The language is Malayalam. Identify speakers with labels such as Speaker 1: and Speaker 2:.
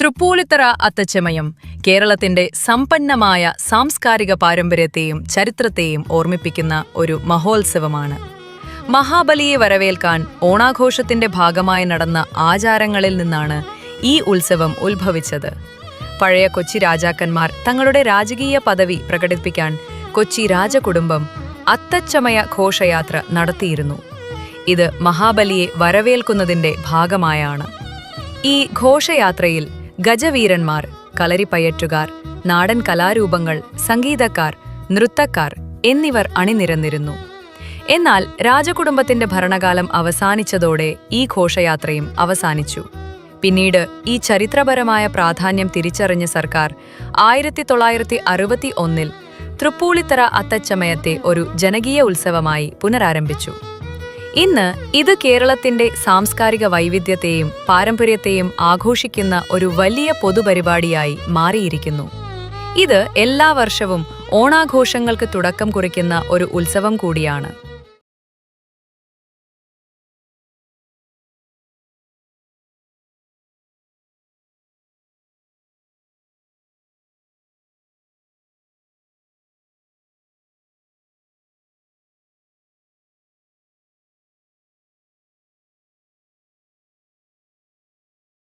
Speaker 1: തൃപ്പൂണിത്തറ അത്തച്ചമയം. കേരളത്തിന്റെ സമ്പന്നമായ സാംസ്കാരിക പാരമ്പര്യത്തെയും ചരിത്രത്തെയും ഓർമ്മിപ്പിക്കുന്ന ഒരു മഹോത്സവമാണ്. മഹാബലിയെ വരവേൽക്കാൻ ഓണാഘോഷത്തിന്റെ ഭാഗമായി നടന്ന ആചാരങ്ങളിൽ നിന്നാണ് ഈ ഉത്സവം ഉത്ഭവിച്ചത്. പഴയ കൊച്ചി രാജാക്കന്മാർ തങ്ങളുടെ രാജകീയ പദവി പ്രകടിപ്പിക്കാൻ കൊച്ചി രാജകുടുംബം അത്തച്ചമയ ഘോഷയാത്ര നടത്തിയിരുന്നു. ഇത് മഹാബലിയെ വരവേൽക്കുന്നതിന്റെ ഭാഗമായാണ്. ഈ ഘോഷയാത്രയിൽ ഗജവീരന്മാർ കളരിപ്പയറ്റുകാർ നാടൻ കലാരൂപങ്ങൾ സംഗീതക്കാർ നൃത്തക്കാർ എന്നിവർ അണിനിരന്നിരുന്നു. എന്നാൽ രാജകുടുംബത്തിന്റെ ഭരണകാലം അവസാനിച്ചതോടെ ഈ ഘോഷയാത്രയും അവസാനിച്ചു. പിന്നീട് ഈ ചരിത്രപരമായ പ്രാധാന്യം തിരിച്ചറിഞ്ഞ സർക്കാർ ആയിരത്തി തൊള്ളായിരത്തി അറുപത്തി ഒന്നിൽ തൃപ്പൂളിത്തറ അത്തച്ചമയത്തെ ഒരു ജനകീയ ഉത്സവമായി പുനരാരംഭിച്ചു. ഇന്ന് ഇത് കേരളത്തിന്റെ സാംസ്കാരിക വൈവിധ്യത്തെയും പാരമ്പര്യത്തെയും ആഘോഷിക്കുന്ന ഒരു വലിയ പൊതുപരിപാടിയായി മാറിയിരിക്കുന്നു. ഇത് എല്ലാ വർഷവും ഓണാഘോഷങ്ങൾക്ക് തുടക്കം കുറിക്കുന്ന ഒരു ഉത്സവം കൂടിയാണ്.